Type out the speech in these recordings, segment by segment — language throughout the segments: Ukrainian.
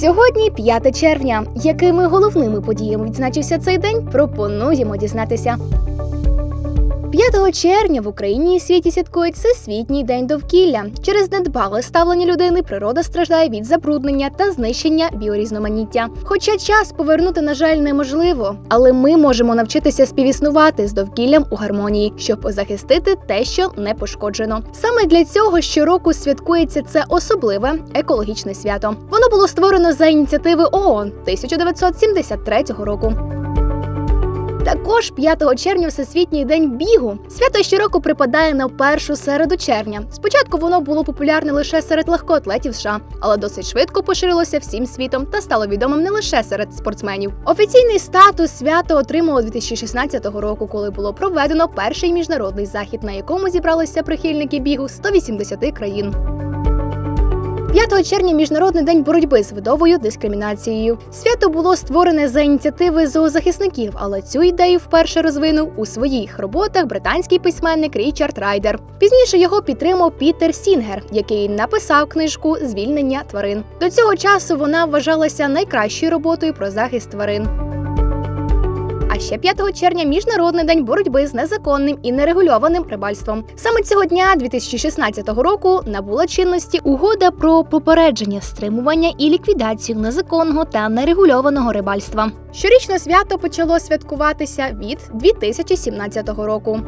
Сьогодні 5 червня. Якими головними подіями відзначився цей день? Пропонуємо дізнатися. 5 червня в Україні і світі святкують Всесвітній день довкілля. Через недбале ставлення людини природа страждає від забруднення та знищення біорізноманіття. Хоча час повернути, на жаль, неможливо, але ми можемо навчитися співіснувати з довкіллям у гармонії, щоб захистити те, що не пошкоджено. Саме для цього щороку святкується це особливе екологічне свято. Воно було створено за ініціативи ООН 1973 року. Також 5 червня Всесвітній день бігу. Свято щороку припадає на першу середу червня. Спочатку воно було популярне лише серед легкоатлетів США, але досить швидко поширилося всім світом та стало відомим не лише серед спортсменів. Офіційний статус свято отримало 2016 року, коли було проведено перший міжнародний захід, на якому зібралися прихильники бігу 180 країн. 5 червня міжнародний день боротьби з видовою дискримінацією. Свято було створене за ініціативи зоозахисників, але цю ідею вперше розвинув у своїх роботах британський письменник Річард Райдер. Пізніше його підтримав Пітер Сінгер, який написав книжку Звільнення тварин. До цього часу вона вважалася найкращою роботою про захист тварин. Ще 5 червня міжнародний день боротьби з незаконним і нерегульованим рибальством. Саме цього дня, 2016 року, набула чинності угода про попередження, стримування і ліквідацію незаконного та нерегульованого рибальства. Щорічне свято почало святкуватися від 2017 року.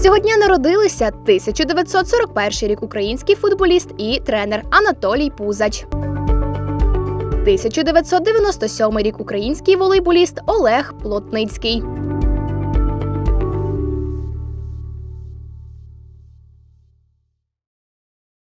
Цього дня народилися 1941 рік український футболіст і тренер Анатолій Пузач. 1997 рік український волейболіст Олег Плотницький.